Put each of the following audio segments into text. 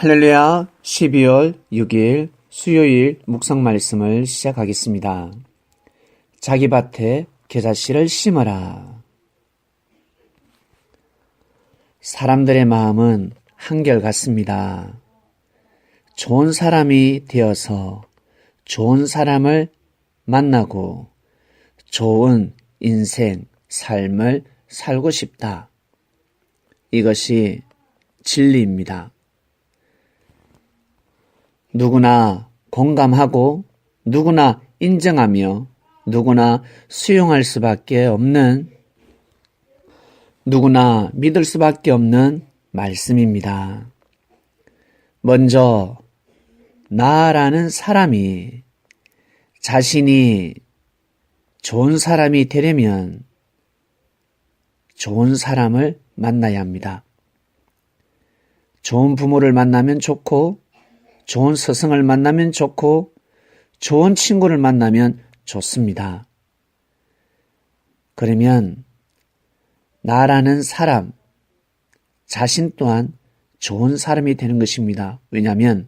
할렐루야 12월 6일 수요일 묵상 말씀을 시작하겠습니다. 자기 밭에 겨자씨를 심어라. 사람들의 마음은 한결같습니다. 좋은 사람이 되어서 좋은 사람을 만나고 좋은 인생, 삶을 살고 싶다. 이것이 진리입니다. 누구나 공감하고 누구나 인정하며 누구나 수용할 수밖에 없는 누구나 믿을 수밖에 없는 말씀입니다. 먼저 나라는 사람이 자신이 좋은 사람이 되려면 좋은 사람을 만나야 합니다. 좋은 부모를 만나면 좋고 좋은 스승을 만나면 좋고 좋은 친구를 만나면 좋습니다. 그러면 나라는 사람, 자신 또한 좋은 사람이 되는 것입니다. 왜냐하면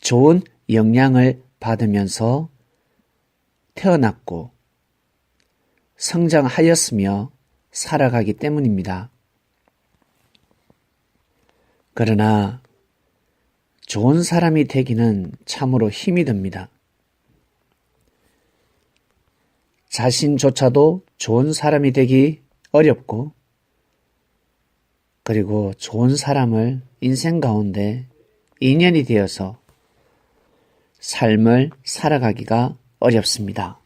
좋은 영향을 받으면서 태어났고 성장하였으며 살아가기 때문입니다. 그러나 좋은 사람이 되기는 참으로 힘이 듭니다. 자신조차도 좋은 사람이 되기 어렵고, 그리고 좋은 사람을 인생 가운데 인연이 되어서 삶을 살아가기가 어렵습니다.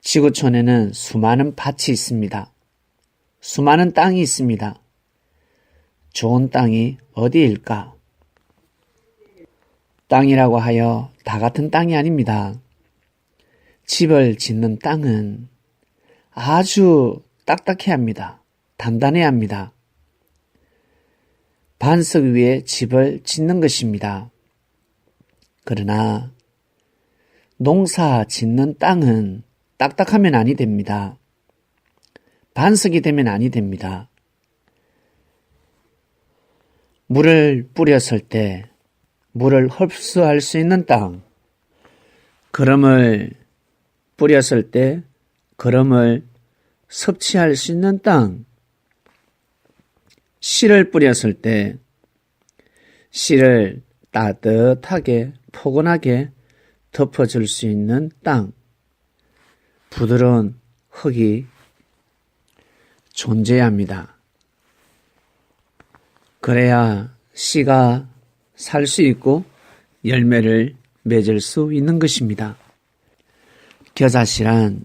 지구촌에는 수많은 밭이 있습니다. 수많은 땅이 있습니다. 좋은 땅이 어디일까? 땅이라고 하여 다 같은 땅이 아닙니다. 집을 짓는 땅은 아주 딱딱해야 합니다. 단단해야 합니다. 반석 위에 집을 짓는 것입니다. 그러나 농사 짓는 땅은 딱딱하면 아니 됩니다. 반석이 되면 아니 됩니다. 물을 뿌렸을 때 물을 흡수할 수 있는 땅, 그름을 뿌렸을 때 그름을 섭취할 수 있는 땅, 씨를 뿌렸을 때 씨를 따뜻하게 포근하게 덮어줄 수 있는 땅, 부드러운 흙이 존재해야 합니다. 그래야 씨가 살 수 있고 열매를 맺을 수 있는 것입니다. 겨자씨란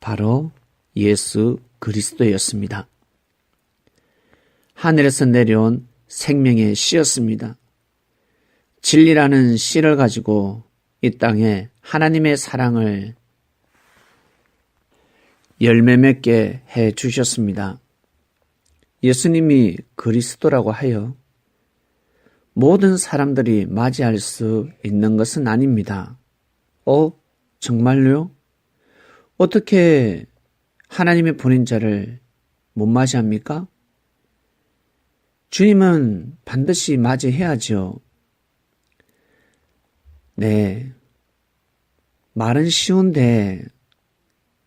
바로 예수 그리스도였습니다. 하늘에서 내려온 생명의 씨였습니다. 진리라는 씨를 가지고 이 땅에 하나님의 사랑을 열매 맺게 해 주셨습니다. 예수님이 그리스도라고 하여 모든 사람들이 맞이할 수 있는 것은 아닙니다. 어? 정말요? 어떻게 하나님의 보낸 자를 못 맞이합니까? 주님은 반드시 맞이해야죠. 네. 말은 쉬운데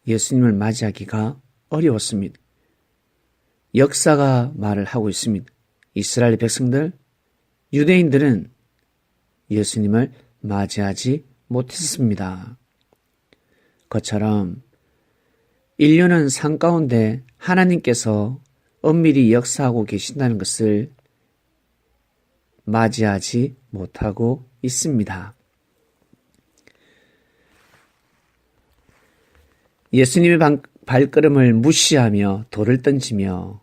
예수님을 맞이하기가 어려웠습니다. 역사가 말을 하고 있습니다. 이스라엘 백성들 유대인들은 예수님을 맞이하지 못했습니다. 그처럼 인류는 산 가운데 하나님께서 엄밀히 역사하고 계신다는 것을 맞이하지 못하고 있습니다. 예수님의 발걸음을 무시하며 돌을 던지며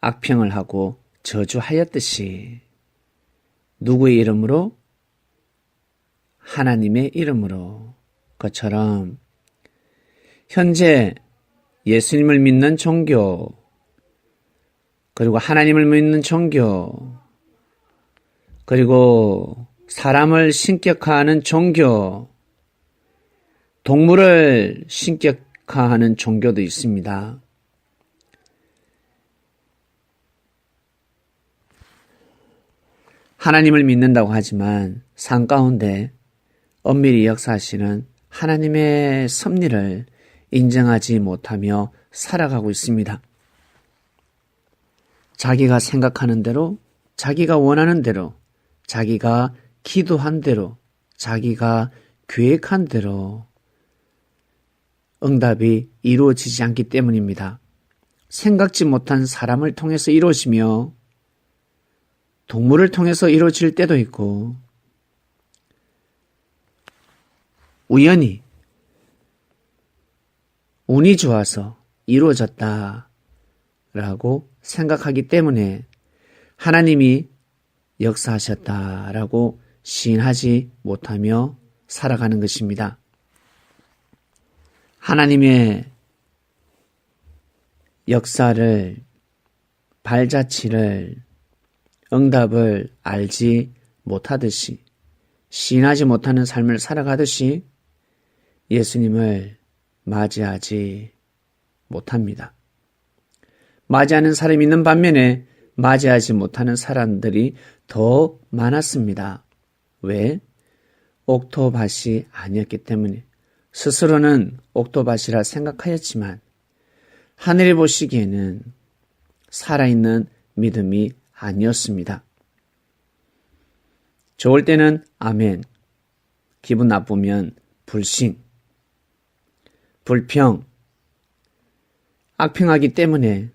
악평을 하고 저주하였듯이 누구의 이름으로? 하나님의 이름으로. 것처럼 현재 예수님을 믿는 종교, 그리고 하나님을 믿는 종교, 그리고 사람을 신격화하는 종교, 동물을 신격화하는 종교도 있습니다. 하나님을 믿는다고 하지만 삶 가운데 엄밀히 역사하시는 하나님의 섭리를 인정하지 못하며 살아가고 있습니다. 자기가 생각하는 대로, 자기가 원하는 대로, 자기가 기도한 대로, 자기가 계획한 대로 응답이 이루어지지 않기 때문입니다. 생각지 못한 사람을 통해서 이루어지며 동물을 통해서 이루어질 때도 있고 우연히 운이 좋아서 이루어졌다 라고 생각하기 때문에 하나님이 역사하셨다 라고 시인하지 못하며 살아가는 것입니다. 하나님의 역사를, 발자취를, 응답을 알지 못하듯이, 시인하지 못하는 삶을 살아가듯이 예수님을 맞이하지 못합니다. 맞이하는 사람이 있는 반면에 맞이하지 못하는 사람들이 더 많았습니다. 왜? 옥토밭이 아니었기 때문에 스스로는 옥토밭이라 생각하였지만 하늘이 보시기에는 살아있는 믿음이 아니었습니다. 좋을 때는 아멘, 기분 나쁘면 불신, 불평, 악평하기 때문에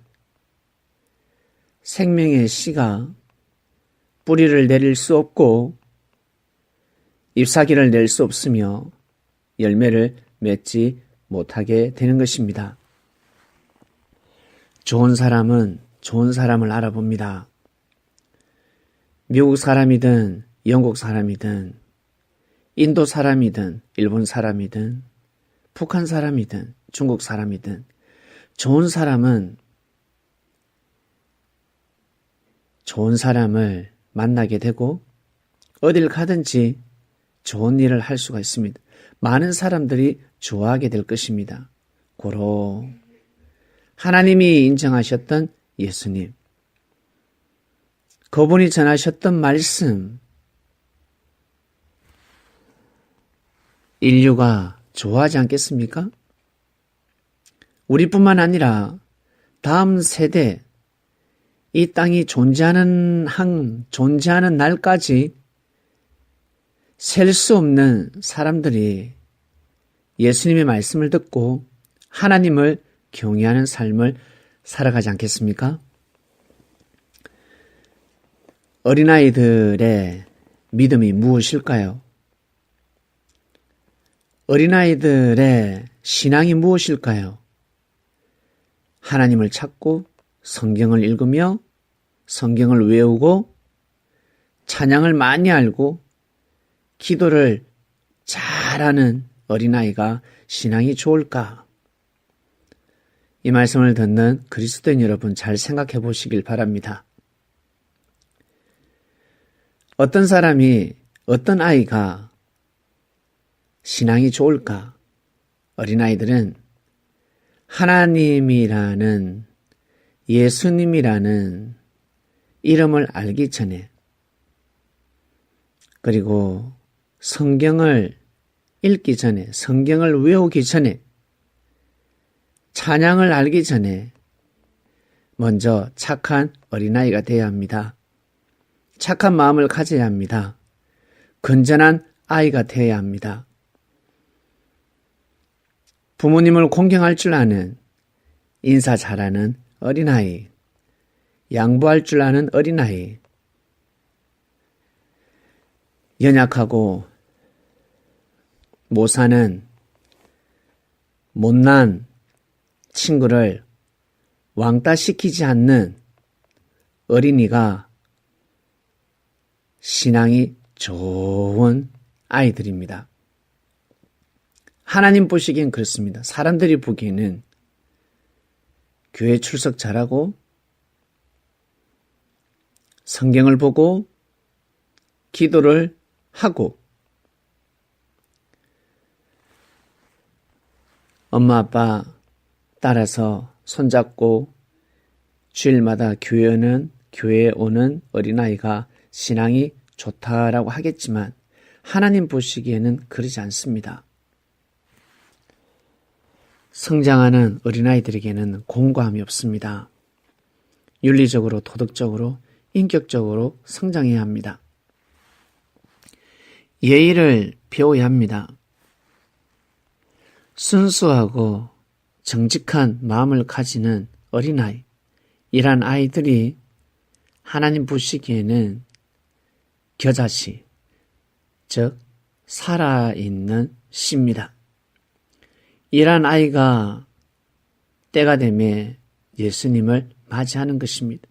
생명의 씨가 뿌리를 내릴 수 없고 잎사귀를 낼 수 없으며 열매를 맺지 못하게 되는 것입니다. 좋은 사람은 좋은 사람을 알아봅니다. 미국 사람이든 영국 사람이든 인도 사람이든 일본 사람이든 북한 사람이든 중국 사람이든 좋은 사람은 좋은 사람을 만나게 되고 어딜 가든지 좋은 일을 할 수가 있습니다. 많은 사람들이 좋아하게 될 것입니다. 고로 하나님이 인정하셨던 예수님, 그분이 전하셨던 말씀, 인류가 좋아하지 않겠습니까? 우리뿐만 아니라 다음 세대, 이 땅이 존재하는 한, 존재하는 날까지 셀 수 없는 사람들이 예수님의 말씀을 듣고 하나님을 경외하는 삶을 살아가지 않겠습니까? 어린아이들의 믿음이 무엇일까요? 어린아이들의 신앙이 무엇일까요? 하나님을 찾고 성경을 읽으며 성경을 외우고 찬양을 많이 알고 기도를 잘하는 어린아이가 신앙이 좋을까? 이 말씀을 듣는 그리스도인 여러분 잘 생각해 보시길 바랍니다. 어떤 사람이, 어떤 아이가 신앙이 좋을까? 어린아이들은 하나님이라는 예수님이라는 이름을 알기 전에 그리고 성경을 읽기 전에 성경을 외우기 전에 찬양을 알기 전에 먼저 착한 어린아이가 되어야 합니다. 착한 마음을 가져야 합니다. 건전한 아이가 되어야 합니다. 부모님을 공경할 줄 아는 인사 잘하는 어린아이, 양보할 줄 아는 어린아이, 연약하고 못 사는 못난 친구를 왕따시키지 않는 어린이가 신앙이 좋은 아이들입니다. 하나님 보시기엔 그렇습니다. 사람들이 보기에는 교회 출석 잘하고 성경을 보고 기도를 하고 엄마 아빠 따라서 손잡고 주일마다 교회 오는 교회에 오는 어린아이가 신앙이 좋다라고 하겠지만 하나님 보시기에는 그러지 않습니다. 성장하는 어린아이들에게는 공고함이 없습니다. 윤리적으로, 도덕적으로, 인격적으로 성장해야 합니다. 예의를 배워야 합니다. 순수하고 정직한 마음을 가지는 어린아이, 이란 아이들이 하나님 보시기에는 겨자씨, 즉, 살아있는 씨입니다. 이란 아이가 때가 되면 예수님을 맞이하는 것입니다.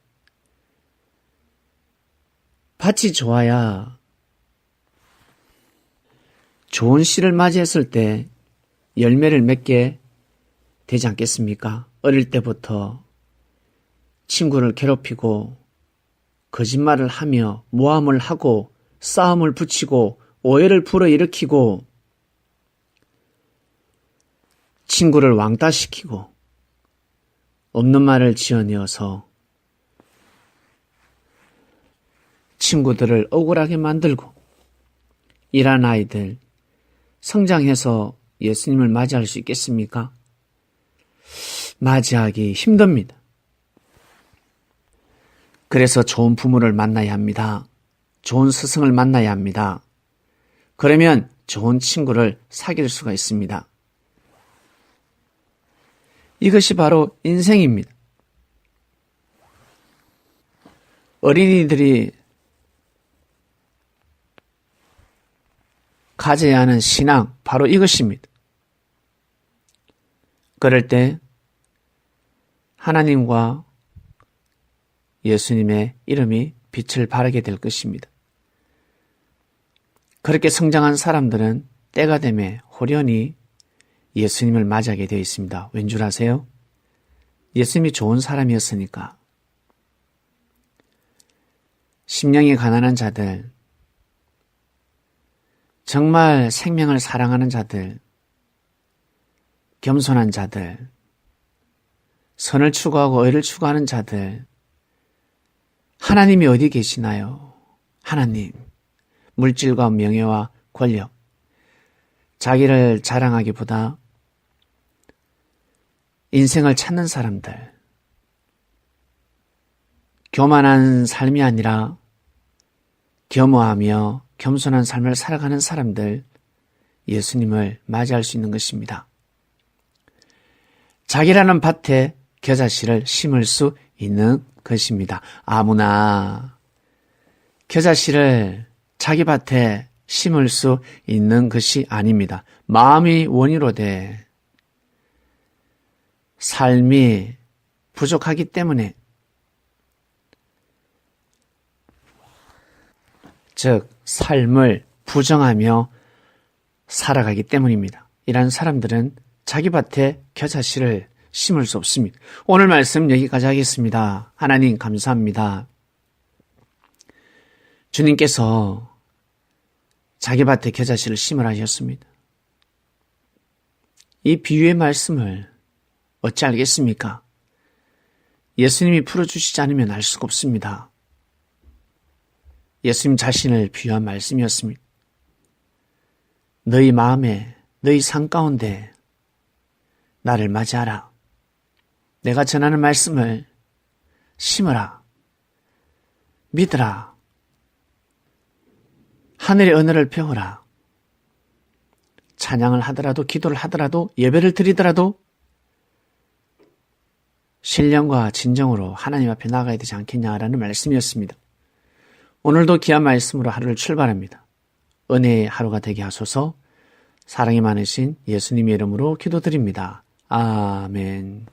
밭이 좋아야 좋은 씨를 맞이했을 때 열매를 맺게 되지 않겠습니까? 어릴 때부터 친구를 괴롭히고 거짓말을 하며 모함을 하고 싸움을 붙이고 오해를 불어일으키고 친구를 왕따시키고 없는 말을 지어내어서 친구들을 억울하게 만들고 이란 아이들 성장해서 예수님을 맞이할 수 있겠습니까? 맞이하기 힘듭니다. 그래서 좋은 부모를 만나야 합니다. 좋은 스승을 만나야 합니다. 그러면 좋은 친구를 사귈 수가 있습니다. 이것이 바로 인생입니다. 어린이들이 가져야 하는 신앙, 바로 이것입니다. 그럴 때 하나님과 예수님의 이름이 빛을 발하게 될 것입니다. 그렇게 성장한 사람들은 때가 되매 호련히 예수님을 맞이하게 되어 있습니다. 왠 줄 아세요? 예수님이 좋은 사람이었으니까. 심령이 가난한 자들, 정말 생명을 사랑하는 자들, 겸손한 자들, 선을 추구하고 의를 추구하는 자들, 하나님이 어디 계시나요? 하나님, 물질과 명예와 권력, 자기를 자랑하기보다 인생을 찾는 사람들, 교만한 삶이 아니라 겸허하며 겸손한 삶을 살아가는 사람들, 예수님을 맞이할 수 있는 것입니다. 자기라는 밭에 겨자씨를 심을 수 있는 것입니다. 아무나 겨자씨를 자기 밭에 심을 수 있는 것이 아닙니다. 마음이 원이로 돼 삶이 부족하기 때문에 즉 삶을 부정하며 살아가기 때문입니다. 이런 사람들은 자기 밭에 겨자씨를 심을 수 없습니다. 오늘 말씀 여기까지 하겠습니다. 하나님 감사합니다. 주님께서 자기 밭에 겨자씨를 심을 하셨습니다. 이 비유의 말씀을 어찌 알겠습니까? 예수님이 풀어주시지 않으면 알 수가 없습니다. 예수님 자신을 비유한 말씀이었습니다. 너희 마음에, 너희 삶 가운데 나를 맞이하라. 내가 전하는 말씀을 심어라. 믿으라. 하늘의 언어를 배워라. 찬양을 하더라도, 기도를 하더라도, 예배를 드리더라도, 신령과 진정으로 하나님 앞에 나가야 되지 않겠냐라는 말씀이었습니다. 오늘도 귀한 말씀으로 하루를 출발합니다. 은혜의 하루가 되게 하소서 사랑이 많으신 예수님의 이름으로 기도드립니다. 아멘.